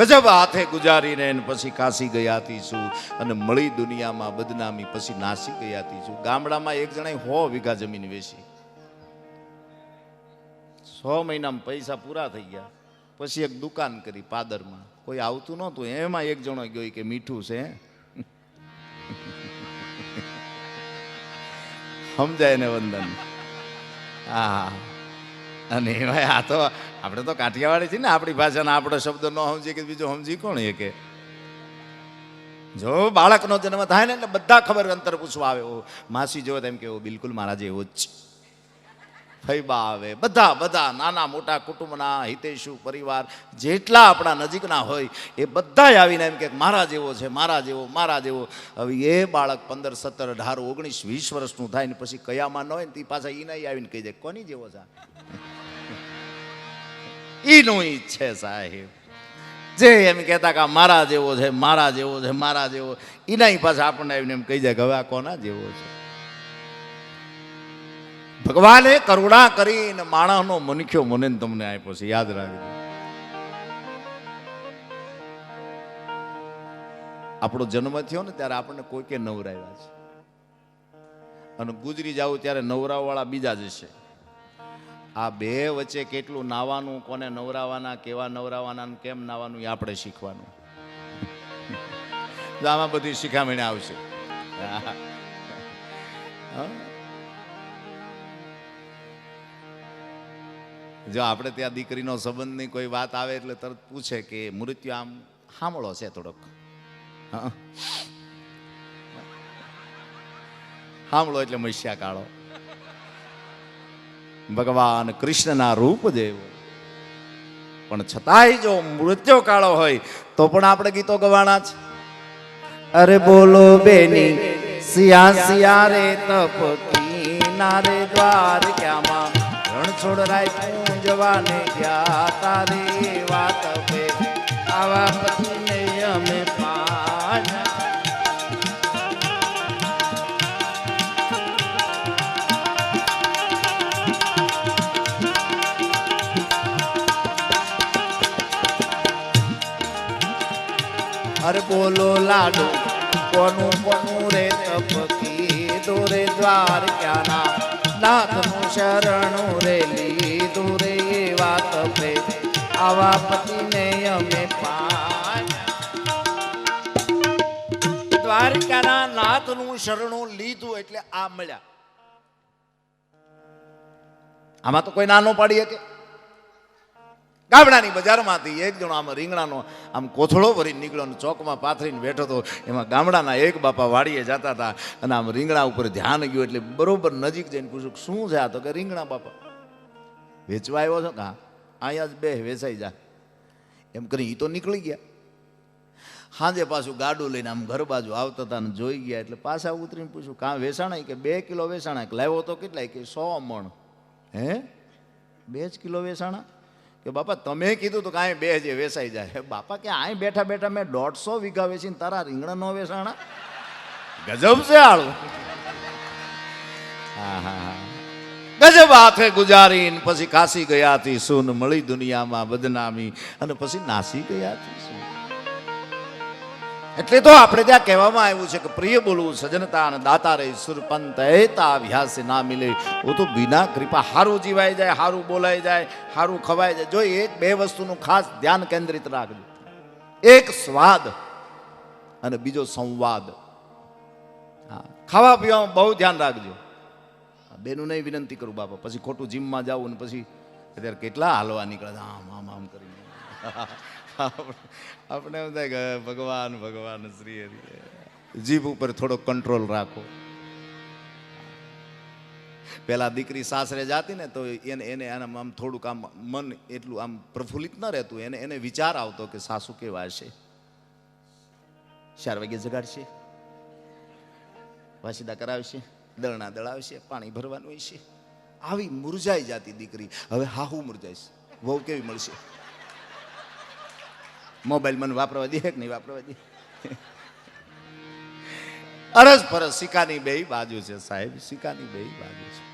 ગજબ હાથે ગુજારીને એને પછી કાશી ગયા હતી છું અને મળી દુનિયામાં બદનામી પછી નાસી ગયા હતી છું. ગામડામાં એક જણા હો વીઘા જમીન વેચી. સો મહિનામાં પૈસા પૂરા થઈ ગયા. પછી એક દુકાન કરી પાદરમાં. કોઈ આવતું નહોતું. એમાં એક જણો ગયો કે મીઠું છે. સમજાય ને વંદન? હા. અને એમાં આ તો આપણે તો કાઠિયાવાડી છીએ ને, આપણી ભાષાના આપણો શબ્દ ન સમજીએ કે બીજો સમજી કોણ એ કે જો બાળકનો જન્મ થાય ને એટલે બધા ખબર અંતર પૂછવા આવે માસી જો તેમ કે બિલકુલ મારા જેવો જ. ફૈબા આવે. બધા બધા, નાના મોટા કુટુંબના, હિતેશુ પરિવાર, જેટલા આપણા નજીકના હોય, એ બધા આવીને એમ કે મારા જેવો છે, મારા જેવો મારા જેવો. હવે એ બાળક પંદર, સત્તર, અઢાર, ઓગણીસ, વીસ વર્ષનું થાય ને પછી કયામાં ન હોય ને, તે પાછા એ નહીં આવીને કહી દે, કોની જેવો છે આ?" ઈચ્છે સાહેબ. જે એમ કહેતા કે મારા જેવો છે, મારા જેવો છે, મારા જેવો એના પાછા આપણને આવીને એમ કહી જાય કે આ કોના જેવો છે? ભગવાને કરુણા કરીને માણસનો મનખ્યો મને તમને આપ્યો છે, યાદ રાખજો. આપણો જન્મ થયો ને ત્યારે આપણને કોઈ કે નવરાવ્યા છે. અને ગુજરી જાવ ત્યારે નવરાવાળા બીજા જશે આ બે વચ્ચે કેટલું નાવાનું, કોને નવરાવાના, કેવા નવરાવાના કેમ નાવાનું એ આપણે શીખવાનું આમાં બધી શિખામણી આવશે. જો આપણે ત્યાં દીકરીનો સંબંધની કોઈ વાત આવે એટલે તરત પૂછે કે મૃત્યુ આમ સાંભળો છે થોડોક. સાંભળો એટલે મસ્યા કાળો ભગવાન કૃષ્ણના રૂપ પણ છતાંય જો મૃત્યુ કાળો હોય તો પણ આપણે ગીતો ગવાના છે અરે બોલો બેની સિયા સિયા રે તપ કીના રે દ્વાર ક્યામાં? રણછોડ રાય પૂંજવાને ગયા તારે વાત પે આવા પતિને અમે પાયા અરે બોલો લાડો, કોનું કોનું રે તપકી? દોરે દ્વાર ક્યાના નાથનું શરણું રે લીધું રે એવા તપે આવા પતિને અમે દ્વારકાના નાથનું શરણું લીધું એટલે આ મળ્યા. આમાં તો કોઈ નાનો પાડી શકે. ગામડાની બજારમાંથી એક જણો આમ રીંગણાનો, આમ કોથળો ભરીને નીકળ્યો અને ચોકમાં પાથરીને બેઠો હતો. એમાં ગામડાના એક બાપા વાડીએ જતા હતા અને આમ રીંગણા ઉપર ધ્યાન ગયું એટલે બરોબર નજીક જઈને પૂછ્યું, શું છે આ તો કે રીંગણા બાપા? વેચવા આવ્યો છો? કા અહીંયા જ બે વેચાઈ જા. એમ કરી એ તો નીકળી ગયા. સાંજે પાછું ગાડું લઈને આમ ઘર બાજુ આવતા હતા ને જોઈ ગયા એટલે પાછા ઉતરીને પૂછ્યું, કાં વેચાણા કે બે કિલો વેચાણા લાવ્યો તો કેટલાય? કે સો મણ. હે? બે જ કિલો વેચાણા? કે બાપા, તમે કીધું તો કાંઈ બે જે વેસાઈ જાય. બાપા, કે અહીં બેઠા બેઠા મેં દોઢસો વીઘા વેચીને તારા રીંગણા ન વેસાણા? ગજબ છે આળું. હા હા હા. ગજબ હાથે ગુજારીને પછી કાશી ગયા હતી સુન મળી દુનિયામાં બદનામી. અને પછી નાસી ગયા હતી શું એટલે તો આપણે ત્યાં કહેવામાં આવ્યું છે કે પ્રિય બોલવું સજનતા અને દાતા રે સુરપંત એતા અભ્યાસ ના મિલે. હું તો બિના કૃપા હારું જીવાઈ જાય, હારું બોલાઈ જાય, હારું ખવાઈ જાય. જો એક બે વસ્તુનું ખાસ ધ્યાન કેન્દ્રિત રાખજો. એક સ્વાદ અને બીજો સંવાદ. હા, ખાવા પીવામાં બહુ ધ્યાન રાખજો. બેનું નહીં વિનંતી કરું બાપા. પછી ખોટું જીમમાં જાવું ને પછી અત્યારે કેટલા હાલવા નીકળે આમ આમ આમ કરીને. આપણે એમ થાય કે ભગવાન ભગવાન શ્રી હરિ જીભ ઉપર થોડો કંટ્રોલ રાખો. પેલા દીકરી સાસરે જાતી ને તો એને એને આમ આમ થોડુંક આમ મન એટલું આમ પ્રફુલ્લિત ન રહેતું. એને એને વિચાર આવતો કે સાસુ કેવા હશે? ચાર વાગે જગાડશે. વાસીદા કરાવશે. દળણા દળાવશે પાણી ભરવાનું હશે આવી મુરઝાઈ જાતી દીકરી. હવે હાહુ મુરઝાઈશ. વહુ કેવી મળશે? મોબાઈલ મને વાપરવા દે કે નહીં વાપરવા દે? અરસ પરસ સિક્કાની બે બાજુ છે સાહેબ સિક્કાની બે બાજુ છે.